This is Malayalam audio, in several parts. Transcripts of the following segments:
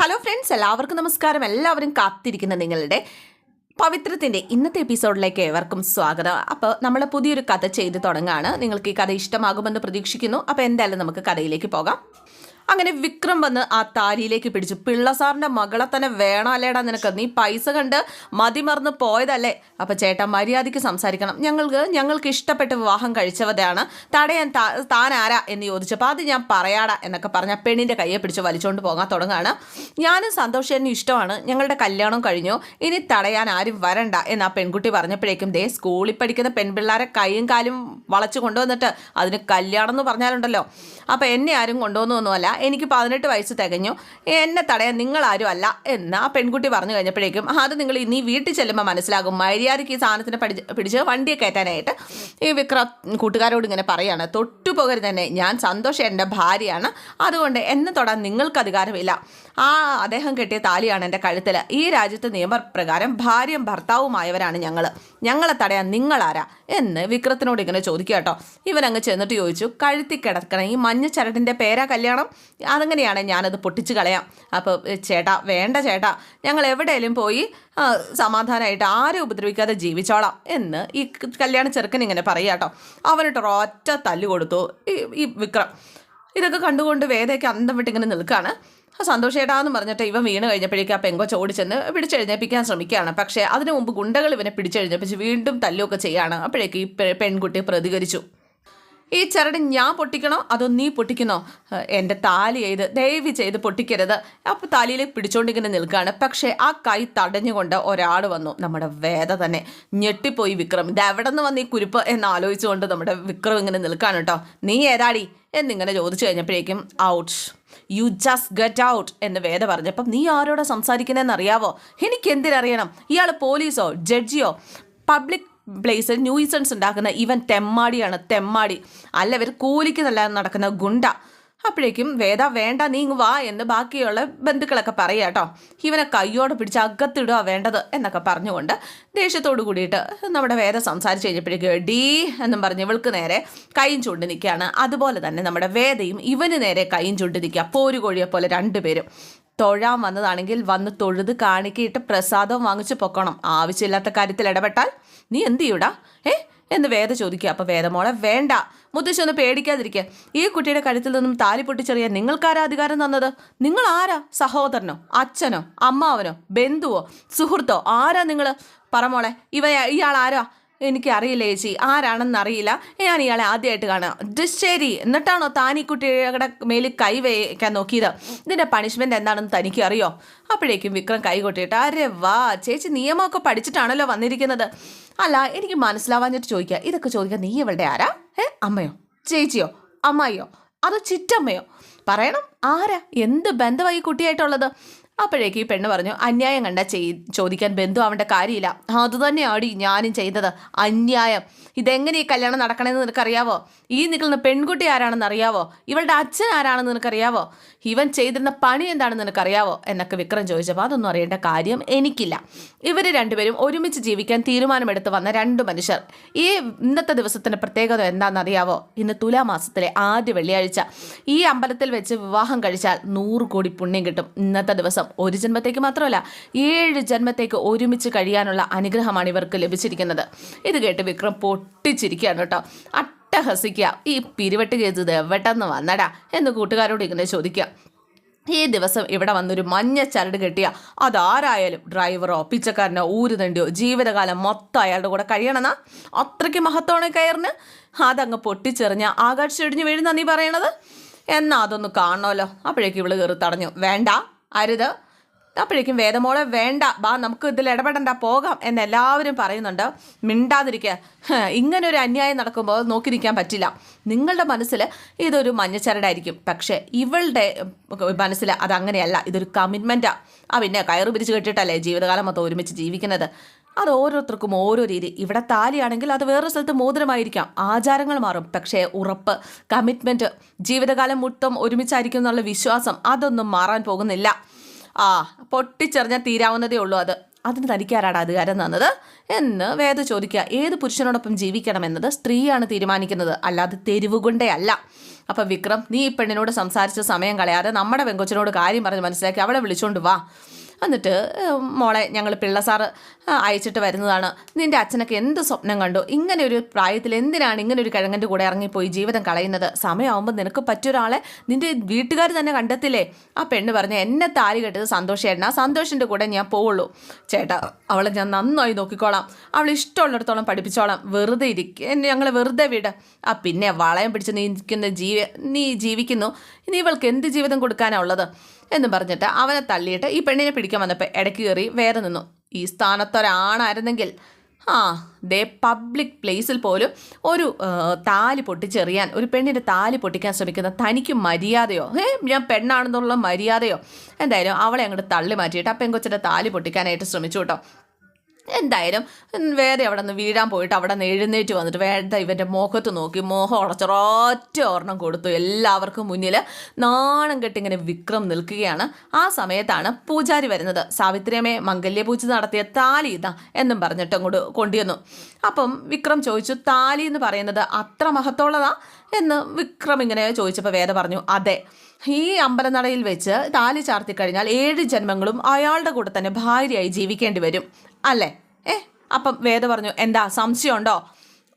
ഹലോ ഫ്രണ്ട്സ് എല്ലാവർക്കും നമസ്കാരം. എല്ലാവരും കാത്തിരിക്കുന്ന നിങ്ങളുടെ പവിത്രത്തിന്റെ ഇന്നത്തെ എപ്പിസോഡിലേക്ക് ഏവർക്കും സ്വാഗതം. അപ്പോൾ നമ്മൾ പുതിയൊരു കഥ ചെയ്ത് തുടങ്ങുകയാണ് നിങ്ങൾക്ക് ഈ കഥ ഇഷ്ടമാകുമെന്ന് പ്രതീക്ഷിക്കുന്നു. അപ്പോൾ എന്തായാലും നമുക്ക് കഥയിലേക്ക് പോകാം. അങ്ങനെ വിക്രം വന്ന് ആ താലിയിലേക്ക് പിടിച്ചു. പിള്ള സാറിന്റെ മകളെ തന്നെ വേണമല്ലേടാ നിനക്ക്. നീ പൈസ കണ്ട് മതിമറന്ന് പോയതല്ലേ? അപ്പോൾ ചേട്ടൻ മര്യാദയ്ക്ക് സംസാരിക്കണം. ഞങ്ങൾക്ക് ഞങ്ങൾക്ക് ഇഷ്ടപ്പെട്ട് വിവാഹം കഴിച്ചവതാണ് തടയാൻ താൻ ആരാ എന്ന് ചോദിച്ചപ്പോൾ അത് ഞാൻ പറയാടാ എന്നൊക്കെ പറഞ്ഞ പെണ്ണിന്റെ കയ്യെ പിടിച്ച് വലിച്ചുകൊണ്ട് പോകാൻ തുടങ്ങുകയാണ് ഞാനും സന്തോഷേനും ഇഷ്ടമാണ്. ഞങ്ങളുടെ കല്യാണം കഴിഞ്ഞു. ഇനി തടയാൻ ആരും വരണ്ട എന്ന് ആ പെൺകുട്ടി പറഞ്ഞപ്പോഴേക്കും ദേ സ്കൂളിൽ പഠിക്കുന്ന പെൺപിള്ളേരെ കൈയും കാലും വളച്ചു കൊണ്ടുവന്നിട്ട് അതിന് കല്യാണം എന്ന് പറഞ്ഞാലുണ്ടല്ലോ. അപ്പോൾ എന്നെ ആരും കൊണ്ടുവന്നൊന്നുമല്ല. എനിക്ക് പതിനെട്ട് വയസ്സ് തികഞ്ഞു. എന്നെ തടയാൻ നിങ്ങളാരും അല്ല എന്ന് ആ പെൺകുട്ടി പറഞ്ഞു കഴിഞ്ഞപ്പോഴേക്കും അത് നിങ്ങൾ ഇനി വീട്ടിൽ ചെല്ലുമ്പോൾ മനസ്സിലാകും. മര്യാദയ്ക്ക് ഈ സാധനത്തിന് പഠിച്ച് പിടിച്ച് വണ്ടിയെ കയറ്റാനായിട്ട്. ഈ വിക്ര കൂട്ടുകാരോട് ഇങ്ങനെ പറയാണ് തൊട്ടുപോകരുത് തന്നെ ഞാൻ സന്തോഷം എന്റെ ഭാര്യയാണ്. അതുകൊണ്ട് എന്നെ തൊടാൻ നിങ്ങൾക്ക് അധികാരമില്ല ആ അദ്ദേഹം കെട്ടിയ താലിയാണ് എന്റെ കഴുത്തിൽ ഈ രാജ്യത്ത് നിയമപ്രകാരം ഭാര്യയും ഭർത്താവുമായവരാണ് ഞങ്ങൾ ഞങ്ങളെ തടയാൻ നിങ്ങളാരാ എന്ന് വിക്രത്തിനോട് ഇങ്ങനെ ചോദിക്കുക കേട്ടോ. ഇവനങ്ങ് ചെന്നിട്ട് ചോദിച്ചു കഴുത്തി കിടക്കണം ഈ മഞ്ഞ ചരടിന്റെ പേരാ കല്യാണം? അതെങ്ങനെയാണ് ഞാനത് പൊട്ടിച്ച് കളയാം. അപ്പോൾ ചേട്ടാ വേണ്ട ചേട്ടാ ഞങ്ങൾ എവിടെയെങ്കിലും പോയി സമാധാനമായിട്ട് ആരും ഉപദ്രവിക്കാതെ ജീവിച്ചോളാം എന്ന് ഈ കല്യാണ ചെറുക്കൻ ഇങ്ങനെ പറയുക കേട്ടോ. അവനിട്ട് ഒറ്റ തല്ല് കൊടുത്തു ഈ വിക്രം. ഇതൊക്കെ കണ്ടുകൊണ്ട് വേദയൊക്കെ അന്തം വിട്ടിങ്ങനെ നിൽക്കുകയാണ് ആ സന്തോഷേട്ടാന്ന് പറഞ്ഞിട്ട് ഇവൻ വീണ് കഴിഞ്ഞപ്പോഴേക്കും ആ പെങ്കോ ഓടിച്ചെന്ന് പിടിച്ചെഴുന്നേപ്പിക്കാൻ ശ്രമിക്കുകയാണ്. പക്ഷേ അതിനു മുമ്പ് ഗുണ്ടകൾ ഇവനെ പിടിച്ചെഴുന്നേപ്പിച്ച് വീണ്ടും തല്ലുമൊക്കെ ചെയ്യുകയാണ്. അപ്പോഴേക്ക് ഈ പെൺകുട്ടി പ്രതികരിച്ചു. ഈ ചരട് ഞാൻ പൊട്ടിക്കണോ? അതോ നീ പൊട്ടിക്കണോ എന്റെ താലി ചെയ്ത് ദയവ് ചെയ്ത് പൊട്ടിക്കരുത്. അപ്പോൾ താലിയിൽ പിടിച്ചോണ്ടിങ്ങനെ നിൽക്കുകയാണ്. പക്ഷേ ആ കൈ തടഞ്ഞുകൊണ്ട് ഒരാൾ വന്നു. നമ്മുടെ വേദ തന്നെ. ഞെട്ടിപ്പോയി വിക്രം. ഇത് എവിടെ നിന്ന് വന്ന് ഈ കുരുപ്പ്? എന്ന് ആലോചിച്ചുകൊണ്ട് നമ്മുടെ വിക്രം ഇങ്ങനെ നിൽക്കുകയാണ് കേട്ടോ. നീ ഏതാടി? എന്നിങ്ങനെ ചോദിച്ചു കഴിഞ്ഞപ്പോഴേക്കും out. You just get out എന്ന് വേദ പറഞ്ഞപ്പം നീ ആരോടാ സംസാരിക്കുന്നതെന്ന് അറിയാവോ എനിക്ക് എന്തിനറിയണം ഇയാൾ പോലീസോ ജഡ്ജിയോ? പബ്ലിക് പ്ലേസിൽ ന്യൂസൻസ് ഉണ്ടാക്കുന്ന ഇവൻ തെമ്മാടിയാണ് തെമ്മാടി. അല്ല ഇവർ കൂലിക്ക് നല്ല നടക്കുന്ന ഗുണ്ട. അപ്പോഴേക്കും വേദ വേണ്ട നീ ഇങ്ങ് വാ എന്ന് ബാക്കിയുള്ള ബന്ധുക്കളൊക്കെ പറയുക കേട്ടോ. ഇവനെ കയ്യോടെ പിടിച്ച് അകത്തിടുക വേണ്ടത് എന്നൊക്കെ പറഞ്ഞുകൊണ്ട് ദേഷ്യത്തോട് കൂടിയിട്ട് നമ്മുടെ വേദ സംസാരിച്ച് കഴിഞ്ഞപ്പോഴേക്കും ഡീ എന്നും പറഞ്ഞ് ഇവൾക്ക് നേരെ കൈയും ചൂണ്ടി നിൽക്കുകയാണ്. അതുപോലെ തന്നെ നമ്മുടെ വേദയും ഇവന് നേരെ കൈയും ചൂണ്ടി നിൽക്കുക. പോരുകോഴിയെ പോലെ രണ്ടുപേരും. തൊഴാൻ വന്നതാണെങ്കിൽ വന്ന് തൊഴുത് കാണിക്കിയിട്ട് പ്രസാദം വാങ്ങിച്ച് പൊക്കണം. ആവശ്യമില്ലാത്ത കാര്യത്തിൽ ഇടപെട്ടാൽ നീ എന്ത് ചെയ്യൂടാ? ഏ? എന്ന് വേദ ചോദിക്കുക. അപ്പോൾ വേദമോളെ വേണ്ട. മുത്തശ്ശി ഒന്ന് പേടിക്കാതിരിക്കുക. ഈ കുട്ടിയുടെ കഴുത്തിൽ നിന്നും താലി പൊട്ടിച്ചെറിയാൻ നിങ്ങൾക്കാരാ അധികാരം തന്നത്? നിങ്ങൾ ആരാ സഹോദരനോ അച്ഛനോ അമ്മാവനോ ബന്ധുവോ സുഹൃത്തോ ആരാ നിങ്ങൾ പറമോളെ ഇവ ഇയാൾ ആരാ എനിക്ക് അറിയില്ല ചേച്ചി. ആരാണെന്ന് അറിയില്ല ഞാൻ ഇയാളെ ആദ്യമായിട്ട് കാണാം ദുശ്ശേരി. എന്നിട്ടാണോ താൻ ഈ കുട്ടിയുടെ മേലിൽ കൈ വയ്ക്കാൻ നോക്കിയത്? ഇതിന്റെ പണിഷ്മെന്റ് എന്താണെന്ന് തനിക്ക് അറിയോ? അപ്പോഴേക്കും വിക്രം കൈ കൊട്ടിയിട്ട് അരെ വാ ചേച്ചി നിയമമൊക്കെ പഠിച്ചിട്ടാണല്ലോ വന്നിരിക്കുന്നത്. അല്ല എനിക്ക് മനസ്സിലാവാഞ്ഞിട്ട് ചോദിക്കുക ഇതൊക്കെ ചോദിക്കുക നീ ഇവളുടെ ആരാ? ഏ അമ്മയോ? ചേച്ചിയോ? അമ്മായിയോ? അതോ ചിറ്റമ്മയോ? പറയണം. ആരാ? എന്ത് ബന്ധമായി കുട്ടിയായിട്ടുള്ളത്? അപ്പോഴേക്ക് ഈ പെണ്ണ് പറഞ്ഞു അന്യായം കണ്ട ചെയ് ചോദിക്കാൻ ബന്ധു ആവേണ്ട കാര്യമില്ല. അതുതന്നെയാടി ഞാനും ചെയ്തത്. അന്യായം. ഇതെങ്ങനെ ഈ കല്യാണം നടക്കണമെന്ന് നിനക്കറിയാവോ? ഈ നിൽക്കുന്ന പെൺകുട്ടി ആരാണെന്ന് അറിയാവോ? ഇവളുടെ അച്ഛൻ ആരാണെന്ന് നിനക്കറിയാവോ? ഇവൻ ചെയ്തിരുന്ന പണി എന്താണെന്ന് നിനക്കറിയാവോ? എന്നൊക്കെ വിക്രം ചോദിച്ചപ്പോൾ അതൊന്നും അറിയേണ്ട കാര്യം എനിക്കില്ല. ഇവർ രണ്ടുപേരും ഒരുമിച്ച് ജീവിക്കാൻ തീരുമാനമെടുത്ത് വന്ന രണ്ട് മനുഷ്യർ. ഈ ഇന്നത്തെ ദിവസത്തിന്റെ പ്രത്യേകത എന്താണെന്നറിയാവോ ഇന്ന് തുലാമാസത്തിലെ ആദ്യ വെള്ളിയാഴ്ച. ഈ അമ്പലത്തിൽ വെച്ച് വിവാഹം കഴിച്ചാൽ നൂറ് കോടി പുണ്യം കിട്ടും. ഇന്നത്തെ ദിവസം ഒരു ജന്മത്തേക്ക് മാത്രമല്ല ഏഴ് ജന്മത്തേക്ക് ഒരുമിച്ച് കഴിയാനുള്ള അനുഗ്രഹമാണ് ഇവർക്ക് ലഭിച്ചിരിക്കുന്നത്. ഇത് കേട്ട് വിക്രം പൊട്ടിച്ചിരിക്കുകയാണ് കേട്ടോ. അട്ടഹസിക്കുക. ഈ പിരിവെട്ട് കേസത് എവിടെന്ന് വന്നടാ എന്ന് കൂട്ടുകാരോട് ഇങ്ങനെ ചോദിക്കുക. ഈ ദിവസം ഇവിടെ വന്നൊരു മഞ്ഞ ചരട് കെട്ടിയ അതാരായാലും ഡ്രൈവറോ പിച്ചക്കാരനോ ഊര് ഊരുതണ്ടിയോ ജീവിതകാലം മൊത്തം അയാളുടെ കൂടെ കഴിയണമെന്നാ അത്രയ്ക്ക് മഹത്വമാണ് കയറിന്? അതങ്ങ് പൊട്ടിച്ചെറിഞ്ഞ ആകാശം ഇടിഞ്ഞ് വീഴുന്ന നീ പറയണത്? എന്നാ അതൊന്ന് കാണണമല്ലോ അപ്പോഴേക്കും ഇവൾ കയറി തടഞ്ഞു. വേണ്ട അരുത്. അപ്പോഴേക്കും വേദമോളെ വേണ്ട ബാ നമുക്ക് ഇതിൽ ഇടപെടണ്ട പോകാം എന്ന് എല്ലാവരും പറയുന്നുണ്ട്. മിണ്ടാതിരിക്കുക ഇങ്ങനൊരു അന്യായം നടക്കുമ്പോൾ നോക്കി നിൽക്കാൻ പറ്റില്ല. നിങ്ങളുടെ മനസ്സിൽ ഇതൊരു മഞ്ഞച്ചരടായിരിക്കും. പക്ഷേ ഇവളുടെ മനസ്സിൽ അതങ്ങനെയല്ല ഇതൊരു കമ്മിറ്റ്മെന്റാണ് ആ. പിന്നെ കയറ് പിരിച്ച് കെട്ടിയിട്ടല്ലേ ജീവിതകാലം മൊത്തം ഒരുമിച്ച് ജീവിക്കുന്നത്? അത് ഓരോരുത്തർക്കും ഓരോ രീതി. ഇവിടെ താലിയാണെങ്കിൽ അത് വേറൊരു സ്ഥലത്ത് മോതിരമായിരിക്കാം. ആചാരങ്ങൾ മാറും. പക്ഷേ ഉറപ്പ് കമ്മിറ്റ്മെന്റ് ജീവിതകാലം മൊത്തം ഒരുമിച്ചായിരിക്കും എന്നുള്ള വിശ്വാസം അതൊന്നും മാറാൻ പോകുന്നില്ല. ആ പൊട്ടിച്ചെറിഞ്ഞാൽ തീരാവുന്നതേ ഉള്ളൂ അത്. അതിന് തനിക്കാരാണ് അധികാരം തന്നത്? എന്ന് വേദ ചോദിക്കുക. ഏത് പുരുഷനോടൊപ്പം ജീവിക്കണമെന്നത് സ്ത്രീയാണ് തീരുമാനിക്കുന്നത്. അല്ലാതെ തെരുവുകൊണ്ടേ അല്ല. അപ്പം വിക്രം നീ ഈ പെണ്ണിനോട് സംസാരിച്ച സമയം കളയാതെ നമ്മുടെ പെങ്കൊച്ചിനോട് കാര്യം പറഞ്ഞ് മനസ്സിലാക്കി അവളെ വിളിച്ചോണ്ട് വാ. എന്നിട്ട് മോളെ ഞങ്ങൾ പിള്ള സാറ് അയച്ചിട്ട് വരുന്നതാണ്. നിന്റെ അച്ഛനൊക്കെ എന്ത് സ്വപ്നം കണ്ടു? ഇങ്ങനെ ഒരു പ്രായത്തിൽ എന്തിനാണ് ഇങ്ങനെ ഒരു കിഴങ്ങന്റെ കൂടെ ഇറങ്ങിപ്പോയി ജീവിതം കളയുന്നത്? സമയമാകുമ്പോൾ നിനക്ക് പറ്റിയൊരാളെ നിന്റെ വീട്ടുകാർ തന്നെ കണ്ടെത്തില്ലേ? ആ പെണ്ണ് പറഞ്ഞ് എന്നെ താലി കെട്ടത് സന്തോഷേട്ടനാ. സന്തോഷിന്റെ കൂടെ ഞാൻ പോവുള്ളൂ. ചേട്ടാ അവളെ ഞാൻ നന്നായി നോക്കിക്കോളാം. അവൾ ഇഷ്ടമുള്ളിടത്തോളം പഠിപ്പിച്ചോളാം. വെറുതെ ഇരിക്കുക ഞങ്ങളെ വെറുതെ വിട്. ആ പിന്നെ വളയം പിടിച്ച് നീ നിൽക്കുന്ന ജീവി നീ ജീവിക്കുന്നു. ഇനി ഇവൾക്ക് എന്ത് ജീവിതം കൊടുക്കാനാണ് ഉള്ളത്? എന്ന് പറഞ്ഞിട്ട് അവനെ തള്ളിയിട്ട് ഈ പെണ്ണിനെ പിടിക്കാൻ വന്നപ്പോൾ ഇടയ്ക്ക് കയറി വേറെ നിന്നു. ഈ സ്ഥാനത്തൊരാണായിരുന്നെങ്കിൽ ആ ദേ പബ്ലിക് പ്ലേസിൽ പോലും ഒരു താലി പൊട്ടിച്ചെറിയാൻ ഒരു പെണ്ണിന്റെ താലി പൊട്ടിക്കാൻ ശ്രമിക്കുന്ന തനിക്ക് മര്യാദയോ? ഏ ഞാൻ പെണ്ണാണെന്നുള്ള മര്യാദയോ? എന്തായാലും അവളെ അങ്ങോട്ട് തള്ളി മാറ്റിയിട്ട് ആ പെങ്കൊച്ചിന്റെ താലി പൊട്ടിക്കാനായിട്ട് ശ്രമിച്ചു കേട്ടോ. എന്തായാലും വേറെ അവിടെ നിന്ന് വീഴാൻ പോയിട്ട് അവിടെ നിന്ന് എഴുന്നേറ്റ് വന്നിട്ട് വേണ്ട ഇവന്റെ മുഖത്ത് നോക്കി. മോഹം ഉടച്ചൊരൊറ്റ ഒരെണ്ണം കൊടുത്തു. എല്ലാവർക്കും മുന്നിൽ നാണം കെട്ടിങ്ങനെ വിക്രം നിൽക്കുകയാണ്. ആ സമയത്താണ് പൂജാരി വരുന്നത്. സാവിത്രിയമ്മയെ മംഗല്യപൂജ നടത്തിയ താലി ഇതാ എന്നും പറഞ്ഞിട്ട് അങ്ങോട്ട് കൊണ്ടുവന്നു. അപ്പം വിക്രം ചോദിച്ചു താലി എന്ന് പറയുന്നത് അത്ര മഹത്തുള്ളതാ എന്ന് വിക്രം ഇങ്ങനെ ചോദിച്ചപ്പോൾ വേദ പറഞ്ഞു അതെ. ഈ അമ്പലനടയിൽ വെച്ച് താലി ചാർത്തി കഴിഞ്ഞാൽ ഏഴ് ജന്മങ്ങളും അയാളുടെ കൂടെ തന്നെ ഭാര്യയായി ജീവിക്കേണ്ടി വരും. അല്ലേ? ഏ അപ്പം വേദ പറഞ്ഞു എന്താ സംശയമുണ്ടോ?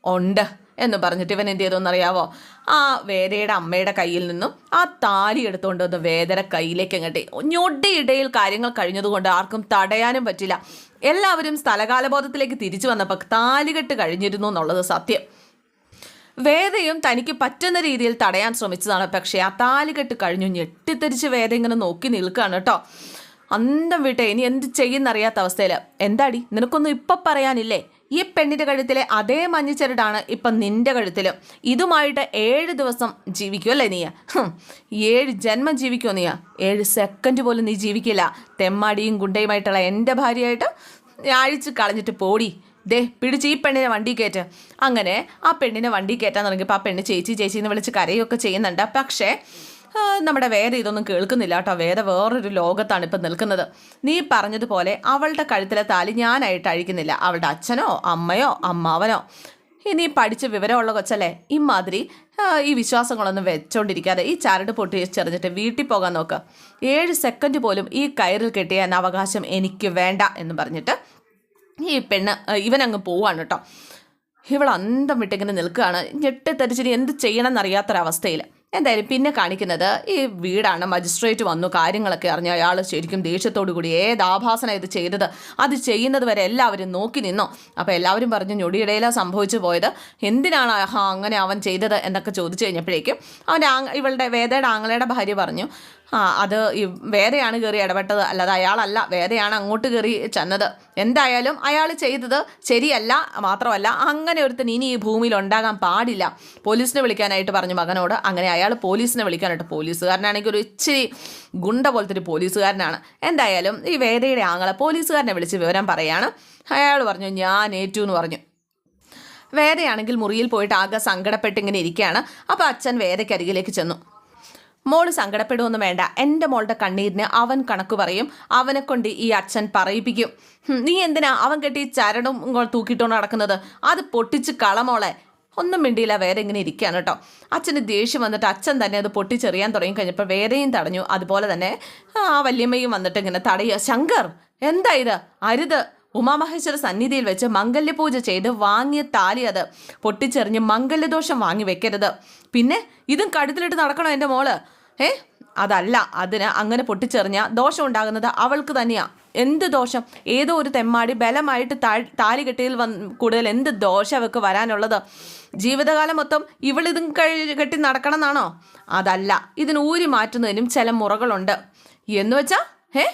ഉണ്ട് എന്ന് പറഞ്ഞിട്ട് ഇവൻ എന്ത് ചെയ്തോന്നറിയാവോ ആ വേദയുടെ അമ്മയുടെ കയ്യിൽ നിന്നും ആ താലി എടുത്തുകൊണ്ട് വന്ന് വേദയുടെ കയ്യിലേക്ക് അങ്ങട്ടെ ഞൊടിയിടയിൽ കാര്യങ്ങൾ കഴിഞ്ഞതുകൊണ്ട് ആർക്കും തടയാനും പറ്റില്ല. എല്ലാവരും സ്ഥലകാലബോധത്തിലേക്ക് തിരിച്ചു വന്നപ്പോൾ താലികെട്ട് കഴിഞ്ഞിരുന്നു എന്നുള്ളത് സത്യം. വേദയും തനിക്ക് പറ്റുന്ന രീതിയിൽ തടയാൻ ശ്രമിച്ചതാണ്. പക്ഷേ ആ താലികെട്ട് കഴിഞ്ഞു ഞെട്ടിത്തെരിച്ച് വേദ ഇങ്ങനെ നോക്കി നിൽക്കുകയാണ് കേട്ടോ. അന്തം വിട്ടെ ഇനി എന്ത് ചെയ്യുന്നറിയാത്ത അവസ്ഥയിൽ എന്താടി? നിനക്കൊന്നും ഇപ്പം പറയാനില്ലേ? ഈ പെണ്ണിന്റെ കഴുത്തിലെ അതേ മഞ്ഞച്ചരടാണ് ഇപ്പം നിന്റെ കഴുത്തിലും. ഇതുമായിട്ട് ഏഴ് ദിവസം ജീവിക്കുമല്ലേ നീ ഹും, ഏഴ് ജന്മം ജീവിക്കുമോ നീയ? ഏഴ് സെക്കൻഡ് പോലും നീ ജീവിക്കില്ല. തെമ്മാടിയും ഗുണ്ടയുമായിട്ടുള്ള എന്റെ ഭാര്യയായിട്ട് അഴിച്ച് കളഞ്ഞിട്ട് പോടി. ദേ പിടിച്ച് ഈ പെണ്ണിനെ വണ്ടി കയറ്റ്. അങ്ങനെ ആ പെണ്ണിനെ വണ്ടി കയറ്റാൻ തുടങ്ങിയപ്പോൾ ആ പെണ്ണ് ചേച്ചി ചേച്ചി എന്ന് വിളിച്ച് കരയൊക്കെ ചെയ്യുന്നുണ്ട്. പക്ഷേ നമ്മുടെ വേദ ഇതൊന്നും കേൾക്കുന്നില്ല കേട്ടോ. വേദ വേറൊരു ലോകത്താണ് ഇപ്പം നിൽക്കുന്നത്. നീ പറഞ്ഞതുപോലെ അവളുടെ കഴുത്തിലെ താലി ഞാനായിട്ട് അഴിക്കുന്നില്ല. അവളുടെ അച്ഛനോ അമ്മയോ അമ്മാവനോ. ഇനി പഠിച്ച വിവരമുള്ള കൊച്ചല്ലേ? ഇമാതിരി ഈ വിശ്വാസങ്ങളൊന്നും വെച്ചോണ്ടിരിക്കാതെ ഈ ചരട് പൊട്ടി ചെറിഞ്ഞിട്ട് വീട്ടിൽ പോകാൻ നോക്ക്. ഏഴ് സെക്കൻഡ് പോലും ഈ കയറിൽ കെട്ടിയാൻ അവകാശം എനിക്ക് വേണ്ട എന്ന് പറഞ്ഞിട്ട് ഈ പെണ്ണ് ഇവനങ്ങ് പോവാണ് കേട്ടോ. ഇവൾ വിട്ടിങ്ങനെ നിൽക്കുകയാണ്. ഞെട്ടിത്തെറിച്ചിട്ട് എന്ത് ചെയ്യണം എന്നറിയാത്തൊരവസ്ഥയിൽ എന്തായാലും പിന്നെ കാണിക്കുന്നത് ഈ വീടാണ് മജിസ്ട്രേറ്റ് വന്നു കാര്യങ്ങളൊക്കെ അറിഞ്ഞ അയാൾ ശരിക്കും ദേഷ്യത്തോടു കൂടി ഏത് ആഭാസന ഇത് ചെയ്തത്? അത് ചെയ്യുന്നത് വരെ എല്ലാവരും നോക്കി നിന്നു. അപ്പോൾ എല്ലാവരും പറഞ്ഞു ഞൊടിയിടയിലാണ് സംഭവിച്ചു പോയത്. എന്തിനാണ് അങ്ങനെ അവൻ ചെയ്തത്? എന്നൊക്കെ ചോദിച്ചു കഴിഞ്ഞപ്പോഴേക്കും അവന്റെ ആങ് ഇവളുടെ വേദയുടെ ആങ്ങളയുടെ ഭാര്യ പറഞ്ഞു അത് വേറെയാണ് കയറി ഇടപെട്ടത്. അല്ലാതെ അയാളല്ല വേറെയാണ് അങ്ങോട്ട് കയറി ചെന്നത്. എന്തായാലും അയാൾ ചെയ്തത് ശരിയല്ല മാത്രമല്ല അങ്ങനെ ഒരുത്തൻ ഇനി ഈ ഭൂമിയിൽ ഉണ്ടാകാൻ പാടില്ല. പോലീസിനെ വിളിക്കാനായിട്ട് പറഞ്ഞു മകനോട്. അങ്ങനെ അയാൾ പോലീസിനെ വിളിക്കാനായിട്ട് പോലീസുകാരനാണെങ്കിൽ ഒരു ഇച്ചിരി ഗുണ്ട പോലത്തെ ഒരു പോലീസുകാരനാണ്. എന്തായാലും ഈ വേദയുടെ ആങ്ങളെ പോലീസുകാരനെ വിളിച്ച് വിവരം പറയാണ്. അയാൾ പറഞ്ഞു ഞാൻ ഏറ്റു എന്ന് പറഞ്ഞു. വേദയാണെങ്കിൽ മുറിയിൽ പോയിട്ട് ആകെ സങ്കടപ്പെട്ട് ഇങ്ങനെ ഇരിക്കുകയാണ്. അപ്പോൾ അച്ഛൻ വേദയ്ക്കരികിലേക്ക് ചെന്നു. മോൾ സങ്കടപ്പെടുമൊന്നും വേണ്ട. എന്റെ മോളുടെ കണ്ണീരിന് അവൻ കണക്ക് പറയും. അവനെ കൊണ്ട് ഈ അച്ഛൻ പറയിപ്പിക്കും. നീ എന്തിനാ അവൻ കെട്ടി ചരടും തൂക്കിയിട്ടോണ്ട് നടക്കുന്നത്? അത് പൊട്ടിച്ച് കളമോളെ ഒന്നും മിണ്ടിയില്ല വേറെ ഇങ്ങനെ ഇരിക്കുകയാണ് കേട്ടോ. അച്ഛന് ദേഷ്യം വന്നിട്ട് അച്ഛൻ തന്നെ അത് പൊട്ടിച്ചെറിയാൻ തുടങ്ങി കഴിഞ്ഞപ്പോൾ വേറെയും തടഞ്ഞു. അതുപോലെ തന്നെ ആ വല്യമ്മയും വന്നിട്ട് ഇങ്ങനെ തടയുക. ശങ്കർ എന്താ ഇത്? അരുത്. ഉമാമഹേശ്വര സന്നിധിയിൽ വെച്ച് മംഗല്യപൂജ ചെയ്ത് വാങ്ങിയ താലി അത് പൊട്ടിച്ചെറിഞ്ഞ് മംഗല്യദോഷം വാങ്ങി വെക്കരുത്. പിന്നെ ഇതും കഴുത്തിലിട്ട് നടക്കണോ എന്റെ മോൾ? ഏ അതല്ല അതിന് അങ്ങനെ പൊട്ടിച്ചെറിഞ്ഞ ദോഷം ഉണ്ടാകുന്നത് അവൾക്ക് തന്നെയാ. എന്ത് ദോഷം? ഏതോ ഒരു തെമ്മാടി ബലമായിട്ട് താലി കെട്ടിയിൽ വന്ന് കൂടുതൽ എന്ത് ദോഷം അവൾക്ക് വരാനുള്ളത്? ജീവിതകാലം മൊത്തം ഇവളിതും കഴി കെട്ടി നടക്കണം എന്നാണോ അതല്ല ഇതിന് ഊരി മാറ്റുന്നതിനും ചില മുറകളുണ്ട്. എന്ന് വെച്ചാ ഏ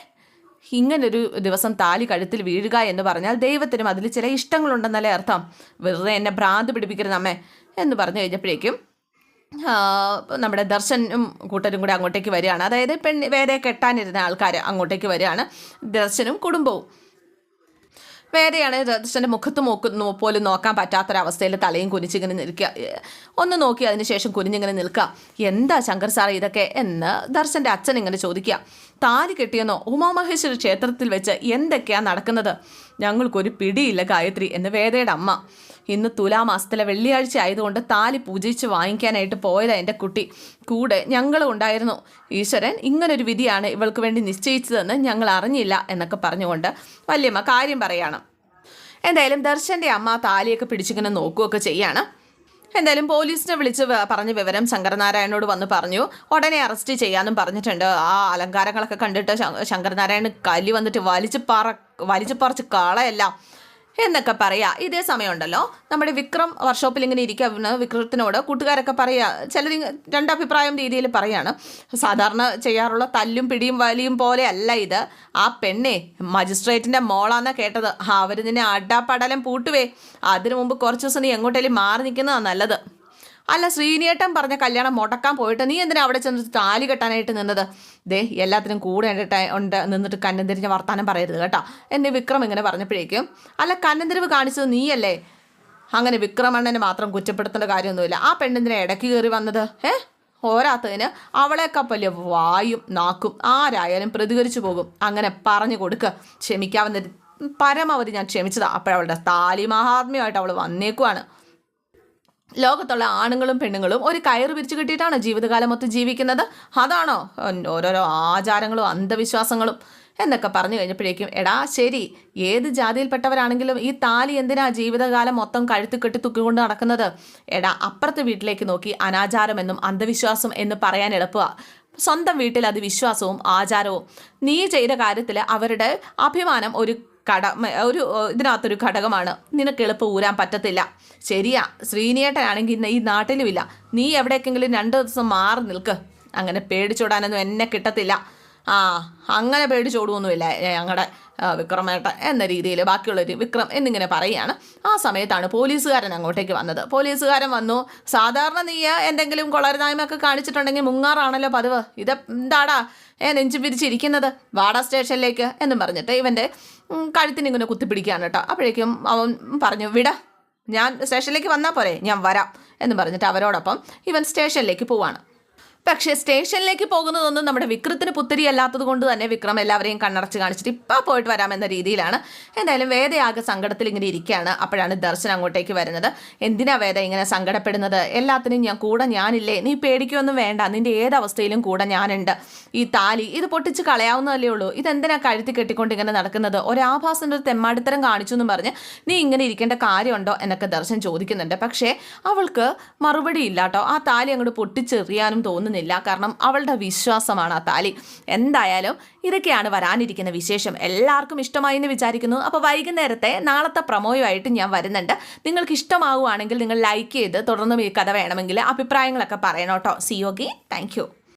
ഇങ്ങനൊരു ദിവസം താലി കഴുത്തിൽ വീഴുക എന്ന് പറഞ്ഞാൽ ദൈവത്തിനും അതിൽ ചില ഇഷ്ടങ്ങളുണ്ടെന്നല്ലേ അർത്ഥം. വെറുതെ എന്നെ ഭ്രാന്ത് പിടിപ്പിക്കരുത് അമ്മേ എന്ന് പറഞ്ഞു കഴിഞ്ഞപ്പോഴേക്കും നമ്മുടെ ദർശനും കൂട്ടരും കൂടെ അങ്ങോട്ടേക്ക് വരികയാണ്. അതായത് പെണ്ണ് വേറെ കെട്ടാനിരുന്ന ആൾക്കാർ അങ്ങോട്ടേക്ക് വരികയാണ്. ദർശനും കുടുംബവും. വേറെയാണ് ദർശന്റെ മുഖത്ത് നോക്കുന്നു പോലും നോക്കാൻ പറ്റാത്തൊരവസ്ഥയിൽ തലയും കുനിച്ചിങ്ങനെ നിൽക്കുക. ഒന്ന് നോക്കി അതിനുശേഷം കുനിഞ്ഞിങ്ങനെ നിൽക്കുക. എന്താ ശങ്കർ സാറേ ഇതൊക്കെ എന്ന് ദർശന്റെ അച്ഛൻ ഇങ്ങനെ ചോദിക്കുക. താലി കെട്ടിയെന്നോ ഉമാമഹേശ്വര ക്ഷേത്രത്തിൽ വെച്ച് എന്തൊക്കെയാണ് നടക്കുന്നത്? ഞങ്ങൾക്കൊരു പിടിയില്ല ഗായത്രി എന്ന് വേദയുടെ അമ്മ. ഇന്ന് തുലാമാസത്തിലെ വെള്ളിയാഴ്ച ആയതുകൊണ്ട് താലി പൂജിച്ച് വാങ്ങിക്കാനായിട്ട് പോയതാ എന്റെ കുട്ടി. കൂടെ ഞങ്ങളും ഉണ്ടായിരുന്നു. ഈശ്വരൻ ഇങ്ങനൊരു വിധിയാണ് ഇവൾക്ക് വേണ്ടി നിശ്ചയിച്ചതെന്ന് ഞങ്ങൾ അറിഞ്ഞില്ല എന്നൊക്കെ പറഞ്ഞുകൊണ്ട് വല്യമ്മ കാര്യം പറയാണ്. എന്തായാലും ദർശന്റെ അമ്മ താലിയൊക്കെ പിടിച്ചിങ്ങനെ നോക്കുകയൊക്കെ ചെയ്യാണ്. എന്തായാലും പോലീസിനെ വിളിച്ച് പറഞ്ഞ വിവരം ശങ്കരനാരായണനോട് വന്ന് പറഞ്ഞു. ഉടനെ അറസ്റ്റ് ചെയ്യാമെന്നും പറഞ്ഞിട്ടുണ്ട്. ആ അലങ്കാരങ്ങളൊക്കെ കണ്ടിട്ട് ശങ്കരനാരായണൻ കലി വന്നിട്ട് വലിച്ചു പറ വലിച്ചു പറിച്ച് കളയല്ല എന്നൊക്കെ പറയാ. ഇതേ സമയമുണ്ടല്ലോ. നമ്മുടെ വിക്രം വർക്ക്ഷോപ്പിൽ ഇങ്ങനെ ഇരിക്കുന്ന വിക്രത്തിനോട് കൂട്ടുകാരൊക്കെ പറയാ. ചിലർ രണ്ടഭിപ്രായം രീതിയിൽ പറയാണ്. സാധാരണ ചെയ്യാറുള്ള തല്ലും പിടിയും വലിയും പോലെ അല്ല ഇത്. ആ പെണ്ണെ മജിസ്ട്രേറ്റിന്റെ മോളാന്നാ കേട്ടത്. അവർ നിന്നെ അടാപ്പടലം പൂട്ടുവേ. അതിനു മുമ്പ് കുറച്ച് ദിവസം നീ എങ്ങോട്ടേലും മാറി നിൽക്കുന്നതാണ് നല്ലത്. അല്ല ശ്രീനിയേട്ടൻ പറഞ്ഞ കല്യാണം മുടക്കാൻ പോയിട്ട് നീ എന്തിനാ അവിടെ ചെന്നിട്ട് താലി കെട്ടാനായിട്ട് നിന്നത്? ദേ എല്ലാത്തിനും കൂടെ ഉണ്ട് നിന്നിട്ട് കന്നം തിരിഞ്ഞ വർത്താനം പറയരുത് കേട്ടോ. എന്നെ വിക്രം ഇങ്ങനെ പറഞ്ഞപ്പോഴേക്കും അല്ല കന്നം തിരിവ് കാണിച്ചത് നീയല്ലേ? അങ്ങനെ വിക്രമണ്ണനെ മാത്രം കുറ്റപ്പെടുത്തേണ്ട കാര്യമൊന്നുമില്ല. ആ പെണ്ണിന്തിനെ ഇടയ്ക്ക് കയറി വന്നത്? ഏ ഓരാത്തതിന് അവളെയൊക്കെ വലിയ വായും നാക്കും ആരായാലും പ്രതികരിച്ചു പോകും. അങ്ങനെ പറഞ്ഞു കൊടുക്കുക ക്ഷമിക്കാവുന്ന പരമാവധി ഞാൻ ക്ഷമിച്ചതാണ് അപ്പോഴവളുടെ താലി മഹാത്മ്യമായിട്ട് അവൾ വന്നേക്കുവാണ്. ലോകത്തുള്ള ആണുങ്ങളും പെണ്ണുങ്ങളും ഒരു കയറ് പിരിച്ചു കിട്ടിയിട്ടാണോ ജീവിതകാലം മൊത്തം ജീവിക്കുന്നത്. അതാണോ? ഓരോരോ ആചാരങ്ങളും അന്ധവിശ്വാസങ്ങളും എന്നൊക്കെ പറഞ്ഞു കഴിഞ്ഞപ്പോഴേക്കും എടാ ശരി ഏത് ജാതിയിൽപ്പെട്ടവരാണെങ്കിലും ഈ താലി എന്തിനാ ജീവിതകാലം മൊത്തം കഴുത്ത് കെട്ടി തൂക്കിക്കൊണ്ട് നടക്കുന്നത്? എടാ അപ്പുറത്തെ വീട്ടിലേക്ക് നോക്കി അനാചാരമെന്നും അന്ധവിശ്വാസം എന്ന് പറയാൻ എളുപ്പമാണ് സ്വന്തം വീട്ടിൽ അത് വിശ്വാസവും ആചാരവും. നീ ചെയ്ത കാര്യത്തിൽ അവരുടെ അഭിമാനം ഒരു കട ഒരു ഇതിനകത്തൊരു ഘടകമാണ്. നിനക്ക് എളുപ്പം ഊരാൻ പറ്റത്തില്ല. ശരിയാ ശ്രീനിയേട്ടനാണെങ്കിൽ ഈ നാട്ടിലുമില്ല. നീ എവിടേക്കെങ്കിലും രണ്ട് ദിവസം മാറി നിൽക്ക്. അങ്ങനെ പേടിച്ചോടാനൊന്നും എന്നെ കിട്ടത്തില്ല. ആ അങ്ങനെ പേടിച്ചോടുവൊന്നുമില്ല. ഞങ്ങളുടെ വിക്രമേട്ടൻ എന്ന രീതിയിൽ ബാക്കിയുള്ളൊരു വിക്രം എന്നിങ്ങനെ പറയുകയാണ്. ആ സമയത്താണ് പോലീസുകാരൻ അങ്ങോട്ടേക്ക് വന്നത്. പോലീസുകാരൻ വന്നു. സാധാരണ നീ എന്തെങ്കിലും കൊളരുതായ്മയൊക്കെ കാണിച്ചിട്ടുണ്ടെങ്കിൽ മുങ്ങാറാണല്ലോ പതിവ്. ഇത് എന്താടാ? ഏ നെഞ്ചു പിരിച്ചിരിക്കുന്നത്. വാടാ സ്റ്റേഷനിലേക്ക് എന്നും പറഞ്ഞിട്ട് ഇവന്റെ കഴുത്തിനിങ്ങനെ കുത്തിപ്പിടിക്കുകയാണ് കേട്ടോ. അപ്പോഴേക്കും അവൻ പറഞ്ഞു വിട. ഞാൻ സ്റ്റേഷനിലേക്ക് വന്നാൽ പോരെ. ഞാൻ വരാം എന്ന് പറഞ്ഞിട്ട് അവരോടൊപ്പം ഇവൻ സ്റ്റേഷനിലേക്ക് പോവാണ്. പക്ഷേ സ്റ്റേഷനിലേക്ക് പോകുന്നതൊന്നും നമ്മുടെ വിക്രത്തിന് പുത്തരി അല്ലാത്തത് കൊണ്ട് തന്നെ വിക്രം എല്ലാവരെയും കണ്ണടച്ച് കാണിച്ചിട്ട് ഇപ്പം പോയിട്ട് വരാമെന്ന രീതിയിലാണ്. എന്തായാലും വേദയാകെ സങ്കടത്തിൽ ഇങ്ങനെ ഇരിക്കുകയാണ്. അപ്പോഴാണ് ദർശൻ അങ്ങോട്ടേക്ക് വരുന്നത്. എന്തിനാ വേദ ഇങ്ങനെ സങ്കടപ്പെടുന്നത്? എല്ലാത്തിനും ഞാൻ കൂടെ ഞാനില്ലേ? നീ പേടിക്കൊന്നും വേണ്ട. നിന്റെ ഏതവസ്ഥയിലും കൂടെ ഞാനുണ്ട്. ഈ താലി ഇത് പൊട്ടിച്ച് കളയാവുന്നതല്ലേ ഉള്ളൂ. ഇതെന്തിനാ കഴുത്തി കെട്ടിക്കൊണ്ട് ഇങ്ങനെ നടക്കുന്നത്? ഒരാഭാസന്റെ ഒരു തെമ്മാടിത്തരം കാണിച്ചു എന്നും പറഞ്ഞ് നീ ഇങ്ങനെ ഇരിക്കേണ്ട കാര്യമുണ്ടോ എന്നൊക്കെ ദർശൻ ചോദിക്കുന്നുണ്ട്. പക്ഷേ അവൾക്ക് മറുപടി ഇല്ലാട്ടോ. ആ താലി അങ്ങോട്ട് പൊട്ടിച്ചെറിയാനും തോന്നുന്നില്ല. കാരണം അവളുടെ വിശ്വാസമാണ് ആ താലി. എന്തായാലും ഇതൊക്കെയാണ് വരാനിരിക്കുന്ന വിശേഷം. എല്ലാവർക്കും ഇഷ്ടമായി എന്ന് വിചാരിക്കുന്നു. അപ്പോൾ വൈകുന്നേരത്തെ നാളത്തെ പ്രമോയുമായിട്ട് ഞാൻ വരുന്നുണ്ട്. നിങ്ങൾക്ക് ഇഷ്ടമാവുകയാണെങ്കിൽ നിങ്ങൾ ലൈക്ക് ചെയ്ത് തുടർന്നും ഈ കഥ വേണമെങ്കിൽ അഭിപ്രായങ്ങളൊക്കെ പറയണം കേട്ടോ. സി യോഗി താങ്ക്